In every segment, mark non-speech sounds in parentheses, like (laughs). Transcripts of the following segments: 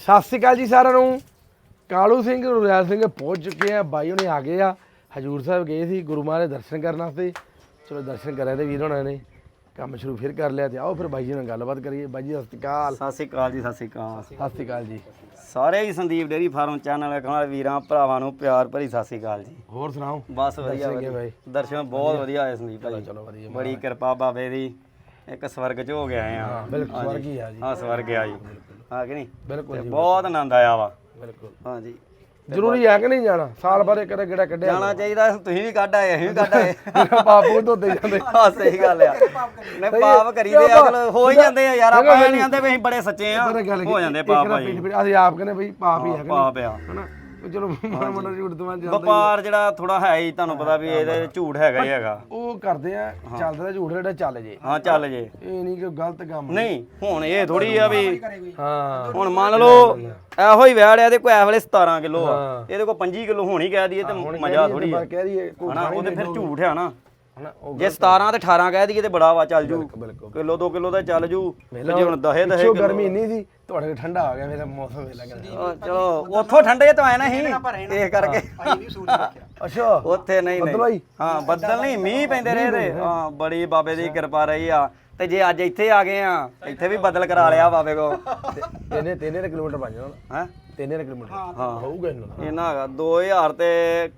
ਸਤਿ ਸ਼੍ਰੀ ਅਕਾਲ ਜੀ ਸਾਰਿਆਂ ਨੂੰ। ਕਾਲੂ ਸਿੰਘ ਰੁਰਿਆਲ ਸਿੰਘ ਪਹੁੰਚ ਚੁੱਕੇ ਆ। ਬਾਈ ਹੁਣੇ ਆ ਗਏ ਆ। ਹਜੂਰ ਸਾਹਿਬ ਗਏ ਸੀ। ਗੁਰੂ ਮਹਾਰਾਜ ਦੇ ਦਰਸ਼ਨ ਕਰਨ ਵਾਸਤੇ। ਚਲੋ ਦਰਸ਼ਨ ਕਰਿਆ ਤੇ ਵੀਰ ਹੋਣਾ ਨੇ। ਕੰਮ ਸ਼ੁਰੂ ਫਿਰ ਕਰ ਲਿਆ ਤੇ ਆਓ ਫਿਰ ਬਾਈ ਜੀ ਨਾਲ ਗੱਲਬਾਤ ਕਰੀਏ। ਬਾਈ ਜੀ ਸਤਿ ਸ਼੍ਰੀ ਅਕਾਲ। ਸਤਿ ਸ੍ਰੀ ਅਕਾਲ ਜੀ ਸਤਿ ਸ੍ਰੀ ਅਕਾਲ। ਸਤਿ ਸ਼੍ਰੀ ਅਕਾਲ ਜੀ। ਸਾਰੇ ਹੀ ਸੰਦੀਪ ਡੇਰੀ ਫਾਰਮ ਚੈਨਲ ਵਾਲੇ ਵੀਰਾਂ ਭਰਾਵਾਂ ਨੂੰ ਪਿਆਰ ਭਰੀ ਸਤਿ ਸ੍ਰੀ ਅਕਾਲ ਜੀ। ਹੋਰ ਸੁਣਾਓ? ਬਸ ਵਧੀਆ ਵਧੀਆ? ਦਰਸ਼ਨ ਬਹੁਤ ਵਧੀਆ। ਹੋਏ ਸੰਦੀਪ ਭਾਜੀ ਚਲੋ ਵਧੀਆ। ਬੜੀ ਕਿਰਪਾ ਬਾਬੇ ਦੀ। ਇੱਕ ਸਵਰਗ ਚ ਹੋ ਗਿਆ ਆ। ਬਿਲਕੁਲ। ਸਵਰਗ ਹੀ ਆ ਜੀ। ਹਾਂ ਸਵਰਗ ਆ ਜੀ। ਹਾਂ ਕਿ ਨਹੀਂ? ਬਿਲਕੁਲ ਤੇ ਬਹੁਤ ਆਨੰਦ ਆਇਆ ਵਾ। ਬਿਲਕੁਲ। ਹਾਂ ਜੀ ਜ਼ਰੂਰੀ ਹੈ ਕਿ ਨਹੀਂ ਜਾਣਾ? ਸਾਲ ਬਾਰੇ ਕਦੇ ਕਿਹੜਾ ਕੱਢਿਆ ਜਾਣਾ ਚਾਹੀਦਾ ਤੁਸੀਂ ਵੀ ਕੱਢ ਆਏ ਅਸੀਂ ਵੀ ਕੱਢ ਆਏ। (laughs) ਬਾਪੂ ਧੋਤੇ ਜਾਂਦੇ। ਹਾਂ ਸਹੀ ਗੱਲ ਆ। ਨਹੀਂ ਪਾਪ ਕਰੀਦੇ ਆ ਚਲੋ ਹੋ ਹੀ ਜਾਂਦੇ ਆ ਯਾਰ ਆਪਾਂ ਇਹ ਨਹੀਂ। ਆਂਦੇ ਵੀ ਅਸੀਂ ਬੜੇ ਸੱਚੇ ਆ। ਪਤਾ ਗੱਲ ਕੀ, ਹੋ ਜਾਂਦੇ ਇੱਕ ਪਾਪ ਨਾ ਭਾਈ ਅਸੀਂ ਆਪ ਕਹਿੰਦੇ ਬਈ ਪਾਪ ਹੀ ਹੈ ਕਿ ਪਾਪ ਆ। ਨਹੀਂ ਹਨਾ? ਚਲੋ ਮਾੜਾ ਮਾੜਾ ਝੂਠ ਤੋਂ ਜਾਂਦੇ ਵਪਾਰ ਜਿਹੜਾ ਥੋੜਾ ਹੈ ਹੀ ਤੁਹਾਨੂੰ ਪਤਾ ਵੀ ਇਹਦੇ ਝੂਠ ਹੈਗਾ ਹੀ ਹੈਗਾ। ਉਹ ਕਰਦੇ ਆ ਚੱਲਦਾ ਝੂਠ ਜਿਹੜਾ ਚੱਲ ਜੇ। ਹਾਂ ਚੱਲ ਜੇ। ਇਹ ਨਹੀਂ ਕਿ ਗਲਤ ਕੰਮ ਨਹੀਂ ਹੁਣ ਇਹ ਥੋੜੀ ਆ ਵੀ ਹਾਂ। ਹੁਣ ਮੰਨ ਲਓ ਇਹੋ ਹੀ ਵੈੜ ਆ ਇਹਦੇ ਕੋਲ ਇਸ ਵੇਲੇ 17 ਕਿਲੋ ਆ। ਹਾਂ। ਇਹਦੇ ਕੋਲ 5 ਕਿਲੋ ਹੋਣੀ ਕਹਿ ਦਈਏ ਤੇ ਮਜ਼ਾ ਥੋੜੀ ਆ। ਕਹਿ ਦਈਏ ਕੋਈ ਹਨਾ ਉਹਦੇ ਫਿਰ ਝੂਠ ਆ ਨਾ। ਹਨਾ ਉਹ ਜੇ 17 ਤੇ 18 ਕਹਿ ਦਈਏ ਤੇ ਬੜਾ ਵਾ ਚੱਲ ਜੂ। ਬਿਲਕੁਲ ਕਿਲੋ 2 ਕਿਲੋ ਦਾ ਚੱਲ ਜੂ। ਜੇ ਹੁਣ ਦਹੇ ਦਹੇ ਪਿੱਛੋਂ ਗਰਮੀ ਇੰਨੀ ਸੀ ਤੁਹਾਡੇ ਕੋਲ ਠੰਡਾ ਆ ਗਿਆ ਮੇਰਾ ਮੌਸਮ ਵੇਲਾ ਗਿਆ ਚਲੋ ਉੱਥੋਂ ਠੰਡੇ ਤੋਂ ਆਏ ਨਾ ਹੀ ਇਹ ਕਰਕੇ। (laughs) ਅੱਛਾ ਉੱਥੇ ਨਹੀਂ? ਨਹੀਂ। ਹਾਂ ਬੱਦਲ ਨਹੀਂ ਮੀਂਹ ਪੈਂਦੇ ਰਹੇ ਤੇ ਹਾਂ ਬੜੀ ਬਾਬੇ ਦੀ ਕਿਰਪਾ ਰਹੀ ਆ। ਤੇ ਜੇ ਅੱਜ ਇੱਥੇ ਆ ਗਏ ਆ ਇੱਥੇ ਵੀ ਬੱਦਲ ਕਰਾ ਲਿਆ ਬਾਬੇ ਕੋ ਤਿੰਨੇ ਤਿੰਨੇ ਕਿਲੋਮੀਟਰ ਬਣ ਜਾਣਾ। ਹੈ? ਤਿੰਨੇ ਕਿਲੋਮੀਟਰ। ਹਾਂ ਹੋਊਗਾ ਇਹਨਾਂ। ਦਾ ਇਹਨਾਂ ਹੈਗਾ 2000 ਤੇ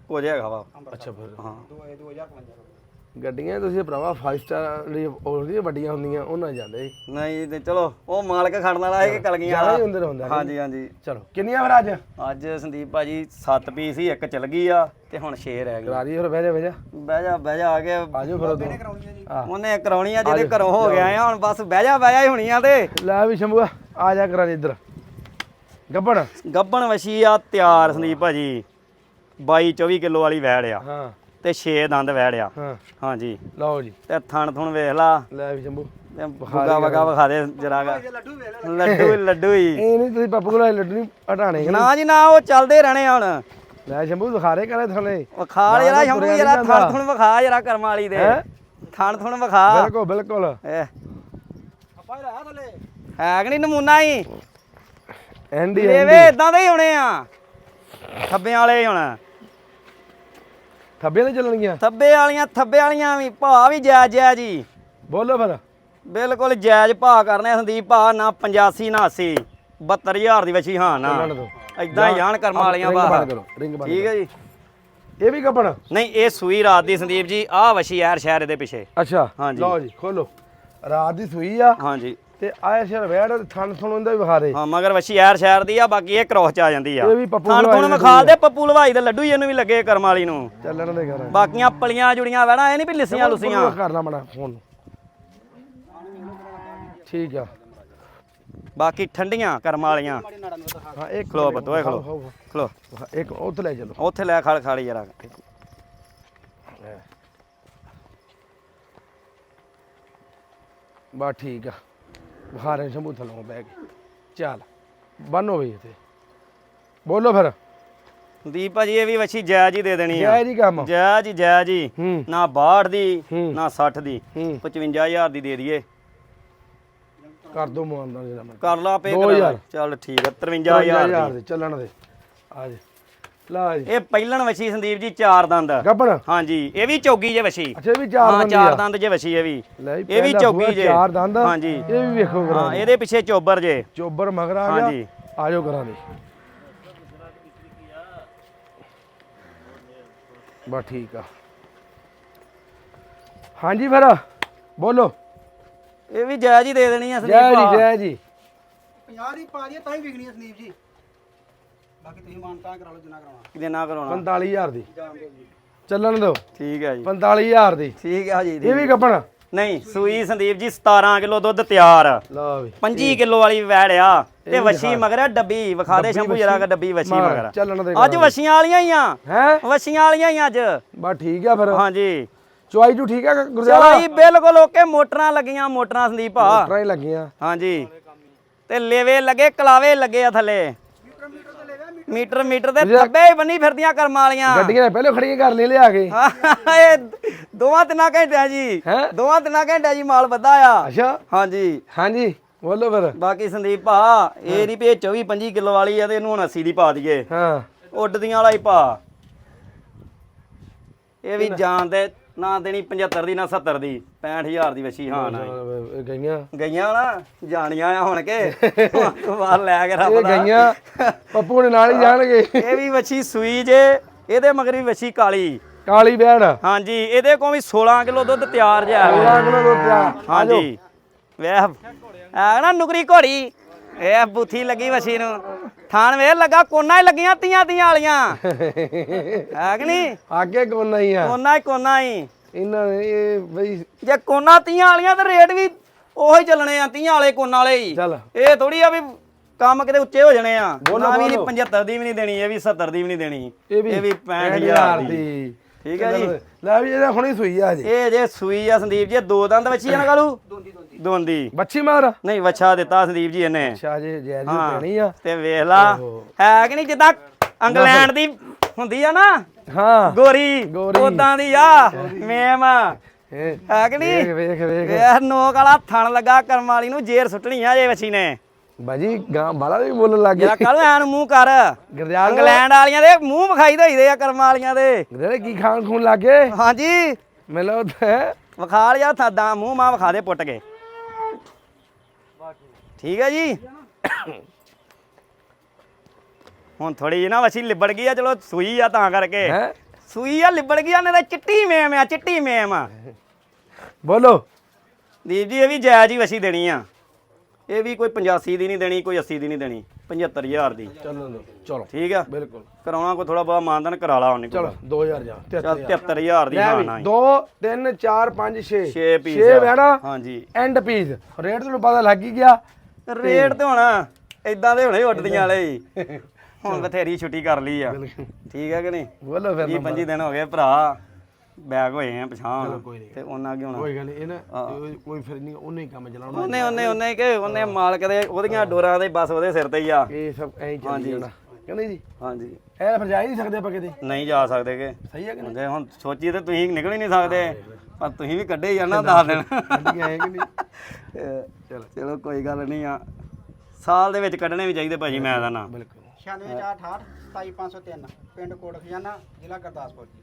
ਕੁਝ ਹੈਗਾ ਵਾ। ਅੱਛਾ ਫਿਰ। ਹਾਂ। ਗੱਡੀਆਂ ਤੁਸੀਂ ਭਰਾਵਾ 5 ਸਟਾਰ ਉਹਦੀਆਂ ਵੱਡੀਆਂ ਹੁੰਦੀਆਂ ਉਹਨਾਂ ਜਾਂਦੇ। ਨਹੀਂ ਤੇ ਚਲੋ ਉਹ ਮਾਲਕ ਖੜਨ ਵਾਲਾ ਹੈ ਕਿ ਕਲਗੀਆਂ ਵਾਲਾ। ਹੁੰਦੇ ਹੁੰਦਾ। ਹਾਂਜੀ ਹਾਂਜੀ। ਚਲੋ ਕਿੰਨੀਆਂ ਫਿਰ ਅੱਜ? ਅੱਜ ਸੰਦੀਪ ਭਾਜੀ 7 ਪੀਸ ਹੀ ਇੱਕ ਚਲ ਗਈ ਆ ਤੇ ਹੁਣ 6 ਰਹਿ ਗਈ ਕਰਾ ਰਹੀ ਫਿਰ ਬਹਿ ਜਾ ਬਹਿ ਜਾ। ਬਹਿ ਜਾ ਬਹਿ ਜਾ ਆ ਕੇ ਆ ਜਾਓ ਫਿਰ ਉਹਨੇ ਕਰਾਉਣੀ ਆ ਜਿਹਦੇ ਘਰੋਂ ਹੋ ਗਿਆ ਆ ਹੁਣ ਬਸ ਬਹਿ ਜਾ ਬਹਿ ਜਾ ਹੀ ਹੋਣੀ ਆ ਤੇ। ਲੈ ਵੀ ਸ਼ੰਭੂਆ ਆ ਜਾ ਕਰਾ ਦੇ ਇੱਧਰ। ਗੱਬੜ ਗੱਬਣ ਵਸ਼ੀ ਆ ਤਿਆਰ ਸੰਦੀਪ ਭਾਜੀ। 22 24 ਕਿਲੋ ਵਾਲੀ ਵੈੜ ਆ। ਹਾਂ। ਤੇ 6 ਦੰਦ ਵੈੜ ਆ। ਹਾਂ। ਹਾਂਜੀ। ਲਓ ਜੀ। ਤੇ ਥਣ ਥੁਣ ਵੇਖ ਲਾ। ਲੈ ਵੀ ਸ਼ੰਭੂ। ਤੇ ਬੁੱਗਾ ਵਗਾ ਵਿਖਾ ਦੇ ਜਰਾ ਗਾ। ਲੱਡੂ ਲੱਡੂ ਹੀ ਇਹ ਨਹੀਂ ਤੁਸੀਂ ਪਾਪੂ ਕੋਲ ਲੱਡੂ ਨਹੀਂ ਹਟਾਣੇ ਨਾ ਜੀ ਨਾ ਉਹ ਚੱਲਦੇ ਰਹਿਣੇ ਹੁਣ। ਲੈ ਸ਼ੰਭੂ ਵਿਖਾਰੇ ਕਰੇ ਥਲੇ। ਵਿਖਾ ਨਾ, ਸ਼ੰਭੂ ਜਾਂਦਾ। ਥਣ ਥੁਣ ਵਿਖਾ ਜਰਾ ਕਰਮ ਵਾਲੀ ਦੇ? ਥਣ ਥੁਣ ਵਿਖਾ। ਬਿਲਕੁਲ ਬਿਲਕੁਲ। ਇਹ ਹੈ ਕਿ ਨਹੀਂ ਨਮੂਨਾ ਹੀ? ਐਂਡੀ ਲੈਵੇ ਇਦਾਂ ਦੇ ਹੀ ਹੋਣੇ ਆ। ਥੱਬੇ ਵਾਲੇ ਹੀ ਹੋਣਾ। ਥੱਬੇ ਤੇ ਚੱਲਣਗੀਆਂ? ਥੱਬੇ ਵਾਲੀਆਂ ਥੱਬੇ ਵਾਲੀਆਂ ਵੀ ਭਾ ਵੀ ਜਾਇਜ਼ ਜਾਇਜ਼ ਜੀ। ਬੋਲੋ ਫਿਰ। ਬਿਲਕੁਲ ਜਾਇਜ਼ ਭਾ ਕਰਨੇ ਸੰਦੀਪ ਭਾ ਨਾ 85 ਨਾ 80 72000 ਦੀ ਵਛੀ ਹਾਂ ਨਾ। ਚੱਲਣ ਦਿਓ। ਇਦਾਂ ਕਰਮ ਵਾਲੀਆਂ ਰਿੰਗ ਭਾ। ਬੰਦ ਕਰੋ ਰਿੰਗ ਬੰਦ ਠੀਕ ਹੈ ਜੀ। ਇਹ ਵੀ ਗੱਬੜ ਨਹੀਂ ਇਹ ਸੂਈ ਰਾਤ ਦੀ ਸੰਦੀਪ ਜੀ ਆਹ ਵਛੀ ਯਾਰ ਸ਼ਹਿਰ ਦੇ ਪਿੱਛੇ। ਅੱਛਾ ਹਾਂਜੀ। ਲਓ ਜੀ ਖੋਲੋ। ਰਾਤ ਦੀ ਸੂਈ ਆ। ਹਾਂਜੀ। ਤੇ ਆਇਆ ਸ਼ਰ ਵੈੜ ਥਣ ਥਣ ਹੁੰਦਾ ਵੀ ਵਿਖਾਰੇ। ਹਾਂ ਮਗਰ ਵਛੀ ਯਾਰ ਸ਼ਹਿਰ ਦੀ ਆ ਬਾਕੀ ਇਹ ਕ੍ਰੋਸ ਚ ਆ ਜਾਂਦੀ ਆ। ਇਹ ਵੀ ਪੱਪੂ ਥਣ ਥੁਣ ਦੀ ਵਿਖਾ ਦੇ ਪੱਪੂ ਲਵਾਈ ਦੇ ਲੱਡੂ ਹੀ ਇਹਨੂੰ ਵੀ ਲੱਗੇ ਕਰਮ ਵਾਲੀ ਨੂੰ। ਚੱਲਣ ਦੇ ਘਰ। ਬਾਕੀਆਂ ਪਲੀਆਂ ਜੁੜੀਆਂ ਵੈਣਾ ਇਹ ਨਹੀਂ ਵੀ ਲਿਸੀਆਂ ਲੁਸੀਆਂ। ਕਰ ਲਾ ਮਣਾ ਫੋਨ। ਠੀਕ ਆ। ਬਾਕੀ ਠੰਡੀਆਂ ਕਰਮ ਵਾਲੀਆਂ। ਹਾਂ ਇੱਕ ਖਲੋ ਖਲੋ ਖਾਓ, ਖਲੋ। ਖਾਓ। ਇੱਕ ਉੱਥੇ ਲੈ ਚਲੋ। ਉੱਥੇ ਲੈ ਖੜ ਖਾਲੀ ਜਰਾ। ਬਾ ਠੀਕ ਆ। ਵਿਖਾਰੇ ਸ਼ੰਭੂ ਥਲੋਂ ਬਹਿ ਕੇ ਚੱਲ ਬੰਨੋ ਵੀ ਇੱਥੇ। ਬੋਲੋ ਫਿਰ। ਦੀਪ ਭਾਜੀ ਇਹ ਵੀ ਵਛੀ ਜਾਇਜ਼ ਹੀ ਦੇ ਦੇਣੀ ਆ। ਜੈ ਜੀ ਕੰਮ। ਜਾਇਜ਼ ਹੀ ਜਾਇਜ਼ ਹੀ। ਹੂੰ। ਨਾ 62 ਦੀ ਹੂੰ। ਨਾ 60 ਦੀ। ਹੂੰ। 55000 ਦੀ ਦੇ ਦਈਏ। ਕਰ ਦੋ ਮੁਆਂਦਾ ਜਿਹੜਾ ਮੈਂ ਕਰ ਲਾ ਪੇ ਦੋ ਹਜ਼ਾਰ। ਚੱਲ ਠੀਕ ਹੈ 53000 ਦੀ। ਦੇ ਚੱਲਣ ਦੇ। ਆ ਜੀ। ਲਾ ਜੀ। ਇਹ ਪਹਿਲਣ ਵਛੀ ਸੰਦੀਪ ਜੀ ਚਾਰ ਦੰਦ। ਗੱਬਣ ਹਾਂਜੀ ਇਹ ਵੀ ਚੌਗੀ ਜੇ ਵਛੀ। ਅੱਛਾ ਇਹ ਵੀ ਚਾਰ ਹਾਂ ਦੰਦ ਚਾਰ ਆ। ਦੰਦ ਜੇ ਵਛੀ ਇਹ ਵੀ। ਜੀ, ਇਹ ਵੀ ਚੌਗੀ ਜੇ। ਚਾਰ ਦੰਦ। ਹਾਂਜੀ। ਇਹ ਵੀ ਵੇਖੋ ਕਰਾਂ ਹਾਂ ਇਹਦੇ ਪਿੱਛੇ ਚੋਬਰ ਜੇ। ਚੋਬਰ ਮਗਰ ਆ ਗਿਆ। ਹਾਂਜੀ। ਆ ਜਾਓ ਕਰਾਂ ਦੇ ਬਾ ਠੀਕ ਆ। ਹਾਂਜੀ ਫਿਰ ਬੋਲੋ। ਇਹ ਵੀ ਜਾਇਜ਼ ਹੀ ਦੇ ਦੇਣੀ ਆ ਜੈ ਸੰਦੀਪ ਜੀ ਭਾ। ਜੈ ਜੀ। 50 ਦੀ ਪਾ ਦਈਏ ਤਾਂ ਹੀ ਵਿਕਣੀ ਹੈ ਸੰਦੀਪ ਜੀ। ਬਾਕੀ ਤੁਸੀਂ ਮਾਨਤਾ ਕਰਾ ਲਓ ਜਿੰਨਾ ਕਰਾਉਣਾ। ਕਿਤੇ ਨਾ ਕਰਾਉਣਾ 45000 ਦੀ। ਜਾਣ ਦਿਓ ਜੀ। ਚੱਲਣ ਦਿਓ। ਠੀਕ ਹੈ ਜੀ। 45000 ਦੀ। ਠੀਕ ਹੈ ਜੀ। ਇਹ ਵੀ ਗੱਬਣ ਨਹੀਂ ਸੂਈ ਸੰਦੀਪ ਜੀ 17 ਕਿਲੋ ਦੁੱਧ ਤਿਆਰ। ਲਓ ਵੀ। 25 ਕਿਲੋ ਵਾਲੀ ਵੈੜ ਆ। ਇਹ ਤੇ ਵੀ ਵਛੀ ਮਗਰ ਆ ਡੱਬੀ। ਵਿਖਾ ਦੇ ਡੱਬੀ ਸ਼ੰਭੂ ਜਰਾ ਵੱਛੀ, ਡੱਬੀ ਵਛੀ ਮਗਰ, ਮਗਰ ਚੱਲਣ ਦੇ ਅੱਜ ਵਛੀਆਂ ਵਾਲੀਆਂ ਹੀ ਆ। ਹੈ? ਵਛੀਆਂ ਵਾਲੀਆਂ ਹੀ ਅੱਜ। ਬਾ ਠੀਕ ਆ ਫਿਰ। ਹਾਂਜੀ। ਚੁਆਈ ਠੀਕ ਆ ਬਿਲਕੁਲ ਓਕੇ ਮੋਟਰਾਂ ਲੱਗੀਆਂ ਮੋਟਰਾਂ ਸੰਦੀਪ। ਆ ਟਰਾਈ ਲੱਗੀਆਂ। ਹਾਂਜੀ। ਤੇ ਲੇਵੇ ਲੱਗੇ ਕਲਾਵੇ ਲੱਗੇ ਆ ਥੱਲੇ। ਮੀਟਰ ਮੀਟਰ ਦੇ ਥੱਬੇ ਹੀ ਬੰਨੀ ਫਿਰਦੀਆਂ ਕਰਮਾਂ ਵਾਲੀਆਂ। ਗੱਡੀਆਂ ਪਹਿਲਾਂ ਖੜੀਆਂ ਕਰ ਲਈ ਲਿਆ ਕੇ। ਇਹ ਦੋਵਾਂ ਤਿੰਨਾਂ ਘੰਟਿਆਂ ਜੀ? ਦੋਵਾਂ ਤਿੰਨਾਂ ਘੰਟਿਆਂ ਜੀ ਮਾਲ ਵੱਧਾ ਆ। ਅੱਛਾ। ਹਾਂਜੀ। ਹਾਂਜੀ ਬੋਲੋ ਫਿਰ। ਬਾਕੀ ਸੰਦੀਪ ਭਾ ਇਹ ਨਹੀਂ ਇਹ 24 25 ਕਿਲੋ ਵਾਲੀ ਆ ਤੇ ਇਹਨੂੰ ਹੁਣ 80 ਦੀ ਪਾ ਦਈਏ। ਹਾਂ। ਉੱਡਦੀਆਂ ਵਾਲਾ ਹੀ ਭਾ। ਇਹ ਵੀ ਜਾਣ ਦੇ ਨਾ ਦੇਣੀ 75 ਦੀ ਨਾ 70 ਦੀ 65000 ਦੀ ਵਛੀ ਹਾਂ ਨਾ ਇਹ ਗਈਆਂ? ਗਈਆਂ ਨਾ ਜਾਣੀਆਂ ਆ ਹੁਣ ਕੇ। (laughs) ਬਾਹਰ ਲੈ ਕੇ ਰੱਬ ਇਹ ਦਾ। ਗਈਆਂ ਪੱਪੂ ਨੇ ਨਾਲ ਹੀ ਜਾਣਗੇ। ਇਹ ਵੀ ਵਛੀ ਸੂਈ ਜੇ ਇਹਦੇ ਮਗਰ ਵੀ ਵਛੀ ਕਾਲੀ। ਕਾਲੀ ਬਹਿਣ ਹਾਂਜੀ ਇਹਦੇ ਕੋਲ ਵੀ 16 ਕਿਲੋ ਦੁੱਧ ਤਿਆਰ ਹੈ। 16 ਕਿਲੋ ਦੁੱਧ ਆ ਹਾਂਜੀ ਵੇਖ ਆ ਨਾ ਨੁਕਰੀ ਘੋੜੀ। ਇਹ ਬੁੱਥੀ ਲੱਗੀ ਵਛੀ ਨੂੰ। ਥਾਣ ਵੇਖ ਲੱਗਾ ਕੋਨਾ ਹੀ ਲੱਗੀਆਂ ਤੀਆਂ ਤੀਆਂ ਵਾਲੀਆਂ। ਹੈ ਕਿ ਨਹੀਂ? ਅੱਗੇ ਕੋਨ ਨਹੀਂ ਆ। ਕੋਨਾ ਹੀ ਕੋਨਾ ਹੀ। ਇਹਨਾਂ ਨੇ ਇਹ ਬਈ ਜੇ ਕੋਨਾ ਤੀਆਂ ਵਾਲੀਆਂ ਤੇ ਰੇਟ ਵੀ ਉਹੋ ਹੀ ਚੱਲਣੇ ਆ ਤੀਆਂ ਵਾਲੇ ਕੋਨਾ ਵਾਲੇ ਹੀ। ਚੱਲ। ਇਹ ਥੋੜੀ ਆ ਵੀ ਕੰਮ ਕਿਤੇ ਉੱਚੇ ਹੋ ਜਾਣੇ ਆ। ਨਾ ਵੀ ਨਹੀਂ ਬੋਲੋ। 75 ਦੀ ਵੀ ਨਹੀਂ ਦੇਣੀ ਇਹ ਵੀ 70 ਦੀ ਵੀ ਨਹੀਂ ਦੇਣੀ। ਇਹ ਵੀ ਇਹ ਵੀ 65000 ਦੀ। ਦੀ। ਠੀਕ ਹੈ ਜੀ। ਲੈ ਵੀ ਇਹਦਾ ਹੁਣੀ ਸੂਈ ਆ ਜੀ ਇਹ ਜੇ ਸੂਈ ਆ ਸੰਦੀਪ ਜੀ ਦੋ ਦੰਦ ਵੱਛੀ ਆ ਨਾ ਕਾਲੂ? ਦੋਂਦੀ। ਬੱਚੀ ਮਾਰ। ਨਹੀਂ ਵੱਛਾ ਦਿੱਤਾ ਸੰਦੀਪ ਜੀ ਇਹਨੇ। ਅੱਛਾ ਜੀ ਜੈ ਜੀ ਪੈਣੀ ਆ। ਤੇ ਵੇਖ ਲਾ। ਹੈ ਕਿ ਨਹੀਂ ਜਿੱਦਾਂ ਇੰਗਲੈਂਡ ਦੀ ਹੁੰਦੀ ਆ ਨਾ? ਹਾਂ। ਗੋਰੀ। ਉਦਾਂ ਦੀ ਆ। ਮੇਮ ਹੈ ਕਿ ਨਹੀਂ? ਵੇਖ ਵੇਖ ਵੇਖ। ਵੇਖ ਨੋਕ ਵਾਲਾ ਥਣ ਲੱਗਾ ਕਰਮ ਵਾਲੀ ਨੂੰ ਜੇਰ ਸੁੱਟਣੀ ਆ ਜੇ ਵੱਛੀ ਨੇ। ਬਾਜੀ ਗਾਂ ਬਾਲਾ ਵੀ ਬੋਲਣ ਲੱਗ ਗਿਆ ਕੱਲ ਐਨ ਮੂੰਹ ਕਰ। ਗਰਜਾਲ ਇੰਗਲੈਂਡ ਵਾਲੀਆਂ ਦੇ ਮੂੰਹ ਵਿਖਾਈ ਦਈਦੇ ਆ ਕਰਮ ਵਾਲੀਆਂ ਦੇ। ਗਰਜਾਲ ਕੀ ਖਾਣ ਖੂਨ ਲੱਗ ਗਏ? ਹਾਂਜੀ। ਮਿਲੋ ਤੇ ਵਿਖਾ ਲਿਆ ਥਾਦਾ ਮੂੰਹ ਮਾਂ ਵਿਖਾ ਦੇ ਪੁੱਟ ਕੇ। ਠੀਕ ਹੈ ਜੀ। ਹੁਣ ਥੋੜੀ ਜਿਹੀ ਨਾ ਵਛੀ ਲਿਬੜ ਗਈ ਆ ਚਲੋ ਸੂਈ ਆ ਤਾਂ ਕਰਕੇ। ਹੈ? ਸੂਈ ਆ ਲਿਬੜ ਗਈ ਆ ਨੇ ਤਾਂ ਚਿੱਟੀ ਮੇਮ ਆ ਚਿੱਟੀ ਮੇਮ ਆ। ਬੋਲੋ। ਦੀਪ ਜੀ ਇਹ ਵੀ ਜਾਇਜ਼ ਹੀ ਵਛੀ ਦੇਣੀ ਆ। ਇਹ ਵੀ ਕੋਈ 85 ਦੀ ਨਹੀਂ ਦੇਣੀ ਕੋਈ 80 ਦੀ ਨਹੀਂ ਦੇਣੀ 75000 ਦੀ। ਚਲੋ ਚਲੋ ਠੀਕ ਆ? ਬਿਲਕੁਲ। ਕਰਾਉਣਾ ਕੋਈ ਥੋੜਾ ਬਹੁਤ ਮਾਨਦਨ ਕਰਾ ਲਾ ਉਹਨੇ ਚਲੋ 2000 ਜਾ ਚੱਲ 73000 73000 ਦੀ ਲੈ ਵੀ ਨਾ 2 3 4 5 6 6 ਪੀਸ 6 ਬੈਣਾ ਹਾਂਜੀ। ਐਂਡ ਪੀਸ ਰੇਟ ਤੁਹਾਨੂੰ ਪਤਾ ਲੱਗ ਹੀ ਗਿਆ। ਰੇਟ ਤੇ ਹੁਣ ਇਦਾਂ ਦੇ ਹੁਣੇ ਉੱਡਦੀਆਂ ਵਾਲੇ ਹੀ। ਹੁਣ ਬਥੇਰੀ ਛੁੱਟੀ ਕਰ ਲਈ ਆ। ਠੀਕ ਹੈ ਕਿ ਨਹੀਂ? ਬੋਲੋ ਫਿਰ 20 25 ਦਿਨ ਹੋ ਗਏ ਭਰਾ। ਬੈਗ ਹੋਏ ਆ ਪਛਾਣ। ਕੋਈ ਨਹੀਂ। ਤੇ ਉਹਨਾਂ ਕੀ ਹੋਣਾ। ਕੋਈ ਗੱਲ ਨਹੀਂ ਇਹ ਨਾ ਇਹ ਕੋਈ ਫਿਰ ਨਹੀਂ ਉਹਨੇ ਹੀ ਕੰਮ ਚਲਾਉਣਾ। ਉਹਨੇ ਉਹਨੇ ਉਹਨੇ ਕਿ ਉਹਨੇ ਮਾਲਕ ਦੇ ਉਹਦੀਆਂ ਡੋਰਾਂ ਦੇ ਬਸ ਉਹਦੇ ਸਿਰ ਤੇ ਹੀ ਆ। ਇਹ ਸਭ ਐਂ ਹੀ ਚੱਲੀ ਜਾਣਾ। ਕਹਿੰਦੇ ਜੀ? ਹਾਂਜੀ। ਇਹ ਫਿਰ ਜਾ ਹੀ ਨਹੀਂ ਸਕਦੇ ਆਪਾਂ ਕਿਤੇ। ਨਹੀਂ ਜਾ ਸਕਦੇ ਕਿ। ਸਹੀ ਹੈ ਕਿ ਨਹੀਂ? ਜੇ ਹੁਣ ਸੋਚੀਏ ਤੇ ਤੁਸੀਂ ਨਿਕਲ ਹੀ ਨਹੀਂ ਸਕਦੇ। ਪਰ ਤੁਸੀਂ ਵੀ ਕੱਢੇ ਹੀ ਆ ਨਾ ਦੱਸ ਦਿਨ। ਠੀਕ ਹੈ ਕਿ ਨਹੀਂ? (laughs) ਚਲੋ। ਚਲੋ ਕੋਈ ਗੱਲ ਨਹੀਂ ਆ। ਸਾਲ ਦੇ ਵਿੱਚ ਕੱਢਣੇ ਵੀ ਚਾਹੀਦੇ ਭਾਜੀ ਮੈਂ ਦਾ ਨਾ। ਬਿਲਕੁਲ। 9668 27503 ਪਿੰਡ ਕੋਟ ਖਜ਼ਾਨਾ ਜ਼ਿਲ੍ਹਾ ਗੁਰਦਾਸਪੁਰ ਜੀ।